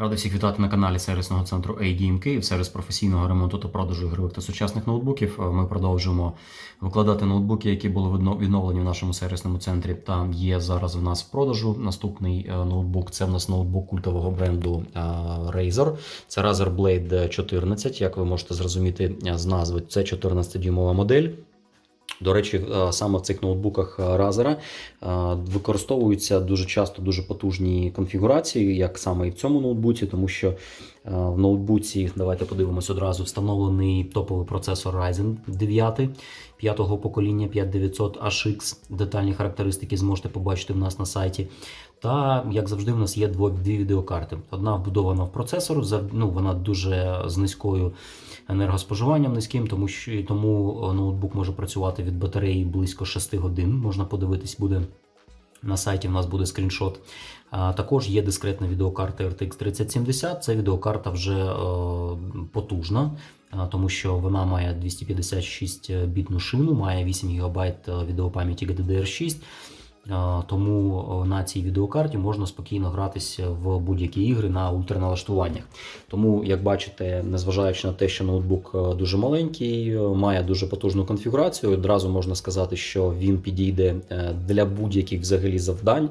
Радий всіх вітати на каналі сервісного центру A-Game Київ, сервіс професійного ремонту та продажу ігрових та сучасних ноутбуків. Ми продовжуємо викладати ноутбуки, які були відно- відновлені в нашому сервісному центрі. Та є зараз в нас в продажу. Наступний е, ноутбук це в нас ноутбук культового бренду е, Razer. Це Razer Blade 14. Як ви можете зрозуміти е, з назви, це 14-дюймова модель. До речі, е, саме в цих ноутбуках Razer е, використовуються дуже часто дуже потужні конфігурації, як саме і в цьому ноутбуці, тому що е, в ноутбуці, давайте подивимось одразу, встановлений топовий процесор Ryzen 9 5-го покоління 5900 HX. Детальні характеристики зможете побачити в нас на сайті. Та, як завжди, в нас є дві відеокарти. Одна вбудована в процесор, ну, вона дуже з низькою енергоспоживанням низьким, тому що тому е, ноутбук може працювати від батареї близько 6 годин. Можна подивитись, буде на сайті. В нас буде скріншот. А, також є дискретна відеокарта RTX 3070. Це відеокарта вже е, потужна, тому що вона має 256 бітну шину, має 8 ГБ відеопам'яті GDDR6. Тому на цій відеокарті можна спокійно гратися в будь-які ігри на ультраналаштуваннях. Тому, як бачите, незважаючи на те, що ноутбук е, дуже маленький, е, має дуже потужну конфігурацію, одразу можна сказати, що він підійде е, для будь-яких взагалі завдань.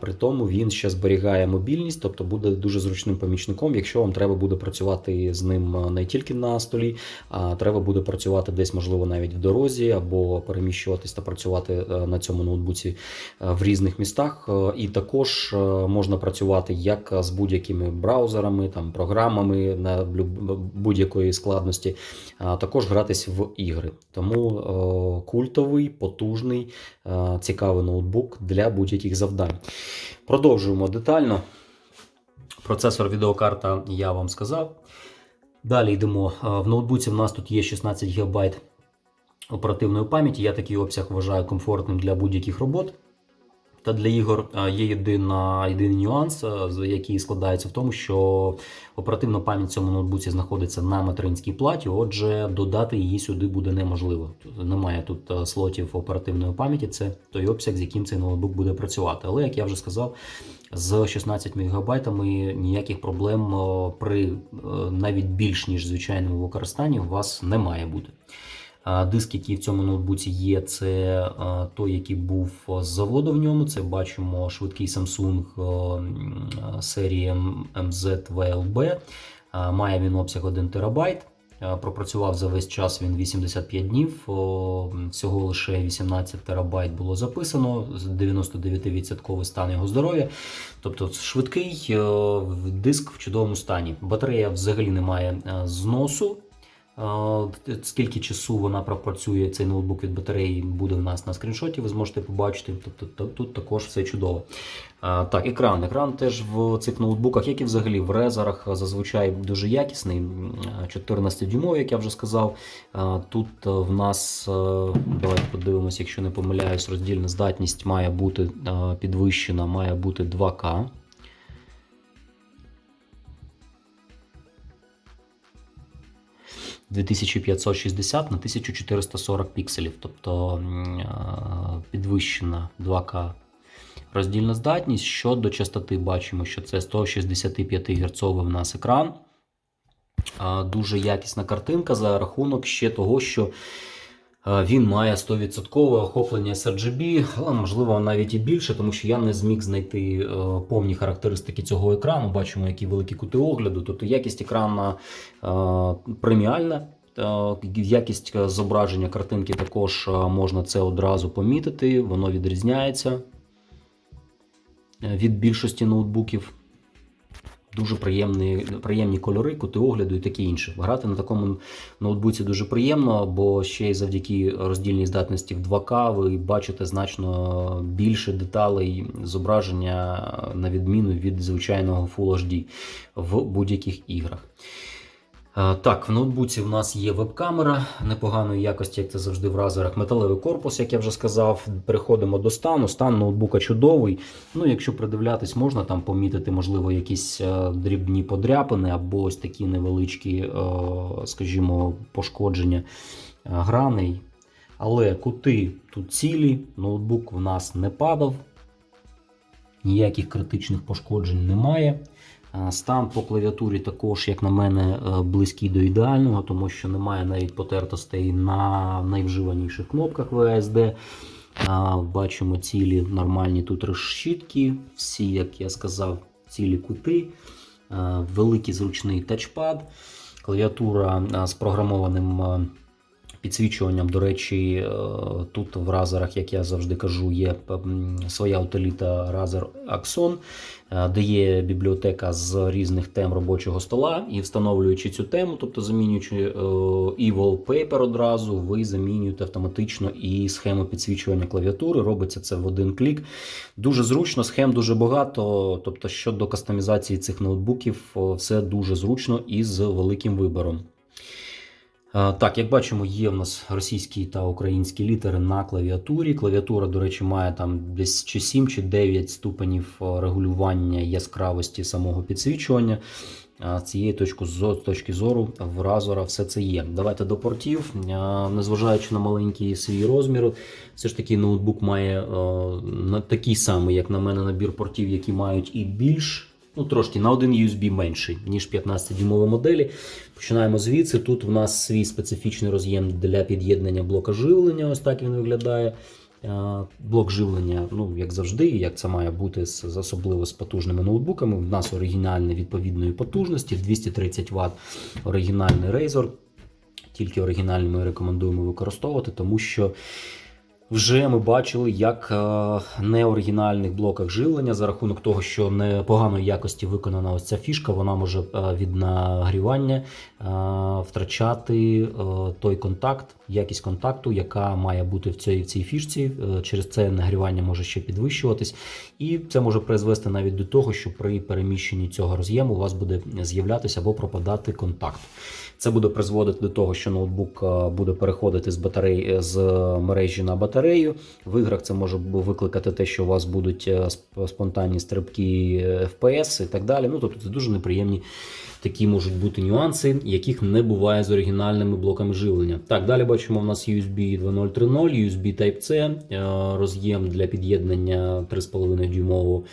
При тому він ще зберігає мобільність, тобто буде дуже зручним помічником, якщо вам треба буде працювати з ним не тільки на столі, а треба буде працювати десь, можливо, навіть в дорозі, або переміщуватись та працювати на цьому ноутбуці в різних містах. Е, І також е, можна працювати як з будь-якими браузерами, там програмами на будь-якої складності, а також гратись в ігри. Тому е, культовий, потужний, е, цікавий ноутбук для будь-яких завдань. Продовжуємо детально. Процесор відеокарта я вам сказав. Далі йдемо. Е, В ноутбуці в нас тут є 16 ГБ оперативної пам'яті. Я такий обсяг вважаю комфортним для будь-яких робот. Та для ігор е, є єдина, єдиний нюанс, е, який складається в тому, що оперативна пам'ять цьому ноутбуці знаходиться на материнській платі, отже, додати її сюди буде неможливо. Немає тут е, слотів оперативної пам'яті, це той обсяг, з яким цей ноутбук буде працювати. Але, як я вже сказав, з 16 МБ ніяких проблем при навіть більш ніж звичайному використанні у вас не має бути. Диск, який в цьому ноутбуці є, це той, який був з заводу в ньому. Це бачимо швидкий Samsung серії MZ VLB. Е, Має він обсяг 1 терабайт. Пропрацював за весь час він 85 днів. Всього лише 18 терабайт було записано. з 99% стан його здоров'я. Тобто швидкий диск в чудовому стані. Батарея взагалі не має е, зносу. Скільки часу вона пропрацює цей ноутбук від батареї, буде в нас на скріншоті, ви зможете побачити. Тобто тут також все чудово. Так, екран. Екран теж в цих ноутбуках, як і взагалі в резерах, зазвичай дуже якісний. 14 дюймовий, як я вже сказав. Тут е, в нас, е, давайте подивимося, якщо не помиляюсь, роздільна здатність має бути е, підвищена, має бути 2К. – 2560 на 1440 пікселів, тобто е, підвищена 2К роздільна здатність. Щодо частоти, бачимо, що це 165 Гц в нас екран. Е, Дуже якісна картинка за рахунок ще того, що він має 100% охоплення sRGB, але можливо навіть і більше, тому що я не зміг знайти е, повні характеристики цього екрану. Бачимо, які великі кути огляду. Тобто якість екрана е, преміальна. Е, Якість е, зображення картинки також е, можна це одразу помітити, воно відрізняється е, від більшості ноутбуків. Дуже приємні, приємні кольори, кути огляду і таке інше. Грати на такому ноутбуці дуже приємно, бо ще й завдяки роздільній здатності в 2К ви бачите значно більше деталей зображення на відміну від звичайного Full HD в будь-яких іграх. Так, в ноутбуці в нас є веб-камера непоганої якості, як це завжди в разерах. Металевий корпус, як я вже сказав. Переходимо до стану. Стан ноутбука чудовий. Ну, якщо придивлятись, можна там помітити, можливо, якісь е, дрібні подряпини або ось такі невеличкі, е, скажімо, пошкодження е, граней. Але кути тут цілі, ноутбук в нас не падав, ніяких критичних пошкоджень немає. Е, Стан по клавіатурі також, як на мене, е, близький до ідеального, тому що немає навіть потертостей на найвживаніших кнопках VSD. Бачимо цілі нормальні тут розщітки, всі, як я сказав, цілі кути, великий зручний тачпад, клавіатура з програмованим підсвічуванням. До речі, е, тут в разерах, як я завжди кажу, є своя утиліта Razer Axon, е, де є бібліотека з різних тем робочого стола, і встановлюючи цю тему, тобто замінюючи е, і wallpaper одразу, ви замінюєте автоматично і схему підсвічування клавіатури. Робиться це в один клік. Дуже зручно, схем дуже багато. Тобто, щодо кастомізації цих ноутбуків, все дуже зручно і з великим вибором. Е, Так, як бачимо, є в нас російські та українські літери на клавіатурі. Клавіатура, до речі, має там десь чи 7 чи 9 ступенів е, регулювання яскравості самого підсвічування. Е, З цієї точки, зо- точки зору в Разора все це є. Давайте до портів. Незважаючи на маленький свій розмір, все ж таки ноутбук має такий самий, як на мене, набір портів, які мають і більш. Ну, трошки на один USB менший, ніж 15-дюймові моделі. Починаємо звідси. Тут в нас свій специфічний роз'єм для під'єднання блока живлення. Ось так він виглядає. Блок живлення, ну як завжди, як це має бути з- особливо з потужними ноутбуками. У нас оригінальний відповідної потужності 230 Вт, оригінальний Razer. Тільки оригінальний ми рекомендуємо використовувати, тому що вже ми бачили, як е, неоригінальних блоках живлення за рахунок того, що непоганої якості виконана ось ця фішка, вона може е, від нагрівання е, втрачати той контакт, якість контакту, яка має бути в цій, в цій фішці. Через це нагрівання може ще підвищуватись, і це може призвести навіть до того, що при переміщенні цього роз'єму у вас буде з'являтися або пропадати контакт. Це буде призводити до того, що ноутбук буде переходити з батарей з мережі на батарею. В іграх це може викликати те, що у вас будуть е, спонтанні стрибки е, FPS і так далі. Ну тобто це дуже неприємні такі можуть бути нюанси, яких не буває з оригінальними блоками живлення. Так, далі бачимо, у нас USB 2.0.3.0, USB Type-C, е, роз'єм для під'єднання 3,5 дюймового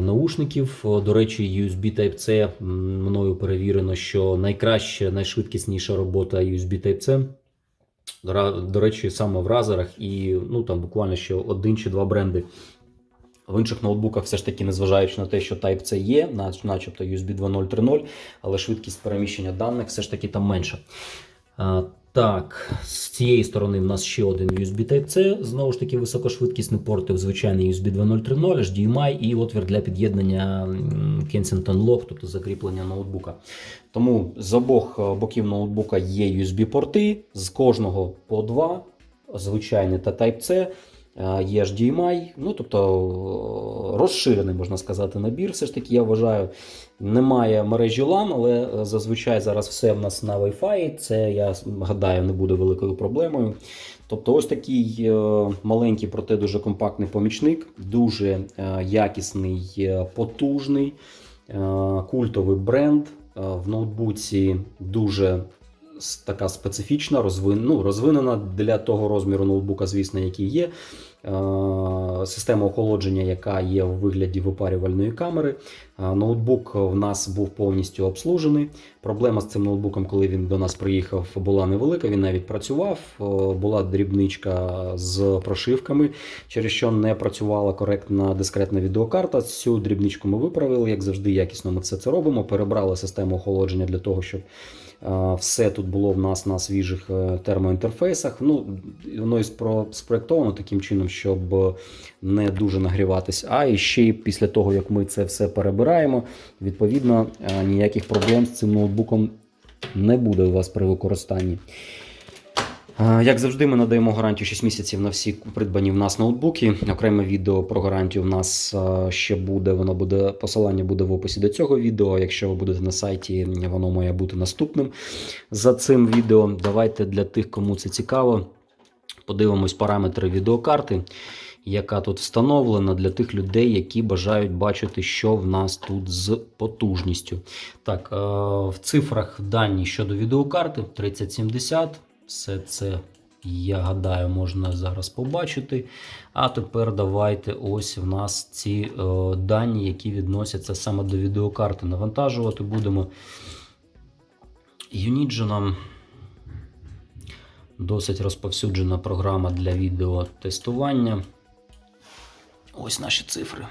наушників. До речі, USB Type-C мною перевірено, що найкраща, найшвидкісніша робота USB Type-C. До речі, саме в Razerах і ну там буквально ще один чи два бренди. В інших ноутбуках, все ж таки, незважаючи на те, що Type-C є, начебто USB 2.0.3.0, але швидкість переміщення даних все ж таки там менша. Так, з цієї сторони в нас ще один USB Type-C, знову ж таки високошвидкісний порти, в звичайний USB 2.0.3.0, HDMI і отвір для під'єднання Kensington Lock, тобто закріплення ноутбука. Тому з обох е, боків ноутбука є USB-порти, з кожного по два, звичайний та Type-C. Е, Є HDMI, ну тобто е, розширений, можна сказати, набір. Все ж таки, я вважаю, немає мережі LAN, але е, зазвичай зараз все в нас на Wi-Fi. Це я гадаю не буде великою проблемою. Тобто, ось такий маленький, проте дуже компактний помічник, дуже якісний, потужний, культовий бренд. В ноутбуці дуже така специфічна, розвин, ну, розвинена для того розміру ноутбука, звісно, який є. Е, Система охолодження, яка є в вигляді випарювальної камери. Е, Ноутбук в нас був повністю обслужений. Проблема з цим ноутбуком, коли він до нас приїхав, була невелика. Він навіть працював. Е, Була дрібничка з прошивками, через що не працювала коректна дискретна відеокарта. Цю дрібничку ми виправили, як завжди, якісно ми все це робимо. Перебрали систему охолодження для того, щоб все тут було в нас на свіжих е, термоінтерфейсах. Ну, воно і спро- спроектовано таким чином, щоб не дуже нагріватись. А і ще й після того, як ми це все перебираємо, відповідно е, ніяких проблем з цим ноутбуком не буде у вас при використанні. Е, Як завжди, ми надаємо гарантію 6 місяців на всі придбані в нас ноутбуки. Окреме відео про гарантію в нас е, ще буде. Воно буде посилання буде в описі до цього відео. Якщо ви будете на сайті, воно має бути наступним за цим відео. Давайте для тих, кому це цікаво, подивимось параметри відеокарти, яка тут встановлена для тих людей, які бажають бачити, що в нас тут з потужністю. Так, е, в цифрах дані щодо відеокарти 3070. Все це я гадаю, можна зараз побачити. А тепер давайте ось в нас ці е, дані, які відносяться саме до відеокарти. Навантажувати будемо. Unigen досить розповсюджена програма для відеотестування. Ось наші цифри.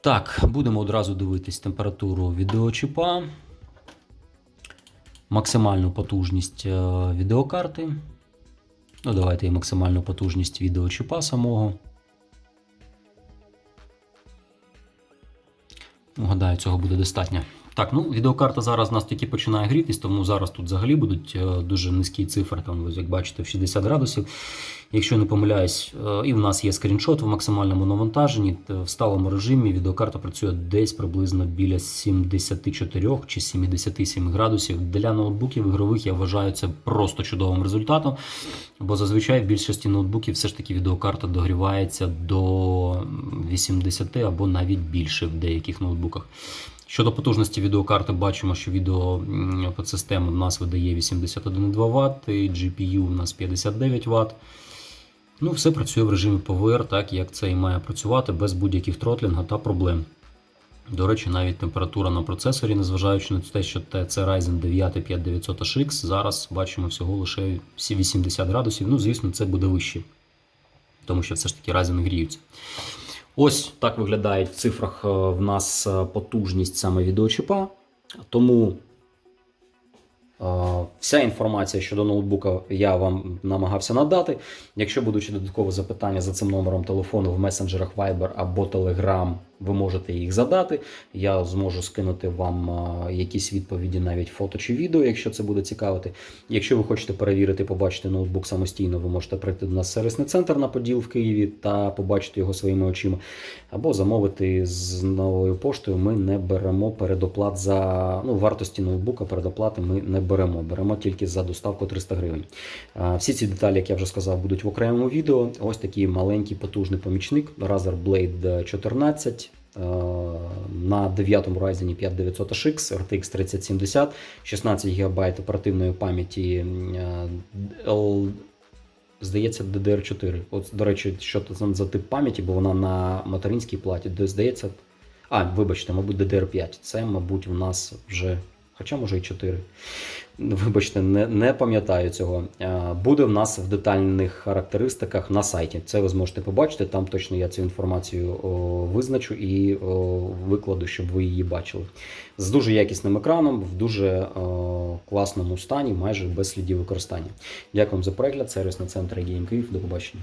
Так, будемо одразу дивитись температуру відеочіпа, максимальну потужність е, відеокарти. Ну, давайте і максимальну потужність відеочіпа самого. Гадаю, цього буде достатньо. Так, ну відеокарта зараз у нас тільки починає грітись, тому зараз тут взагалі будуть е, дуже низькі цифри, там, як бачите, в 60 градусів. Якщо не помиляюсь, е, і в нас є скріншот в максимальному навантаженні. В сталому режимі відеокарта працює десь приблизно біля 74 чи 77 градусів. Для ноутбуків ігрових я вважаю це просто чудовим результатом, бо зазвичай в більшості ноутбуків все ж таки відеокарта догрівається до 80 або навіть більше в деяких ноутбуках. Щодо потужності відеокарти, бачимо, що відеоподсистема в нас видає 81,2 Вт, GPU в нас 59 Вт. Ну, все працює в режимі PowerR, так як це і має працювати без будь-яких тротлінга та проблем. До речі, навіть температура на процесорі, незважаючи на те, що це Ryzen 9 5900HX, зараз бачимо всього лише 80 градусів. Ну, звісно, це буде вище, тому що все ж таки Ryzen гріються. Ось так виглядає в цифрах е, в нас е, потужність саме відеочіпа. Тому е, вся інформація щодо ноутбука я вам намагався надати. Якщо будуть ще додаткові запитання за цим номером телефону в месенджерах Viber або Telegram, ви можете їх задати. Я зможу скинути вам якісь відповіді, навіть фото чи відео, якщо це буде цікавити. Якщо ви хочете перевірити, побачити ноутбук самостійно, ви можете прийти до нас в сервісний центр на Поділ в Києві та побачити його своїми очима, або замовити з новою поштою. Ми не беремо передоплат за ну, вартості ноутбука. Передоплати ми не беремо. Беремо тільки за доставку 300 гривень. Всі ці деталі, як я вже сказав, будуть в окремому відео. Ось такий маленький потужний помічник Razer Blade 14. Е, На 9 Ryzen 5900HX, RTX 3070, 16 ГБ оперативної пам'яті е, Здається, DDR4. От, до речі, що це за тип пам'яті, бо вона на материнській платі, де здається. А, вибачте, мабуть, DDR5. Це, мабуть, у нас вже. Хоча може і 4. Вибачте, не, не пам'ятаю цього. Е, Буде в нас в детальних характеристиках на сайті. Це ви зможете побачити. Там точно я цю інформацію визначу і викладу, щоб ви її бачили. З дуже якісним екраном, в дуже класному стані, майже без слідів використання. Дякую за перегляд. Сервісний центр Київ. До побачення.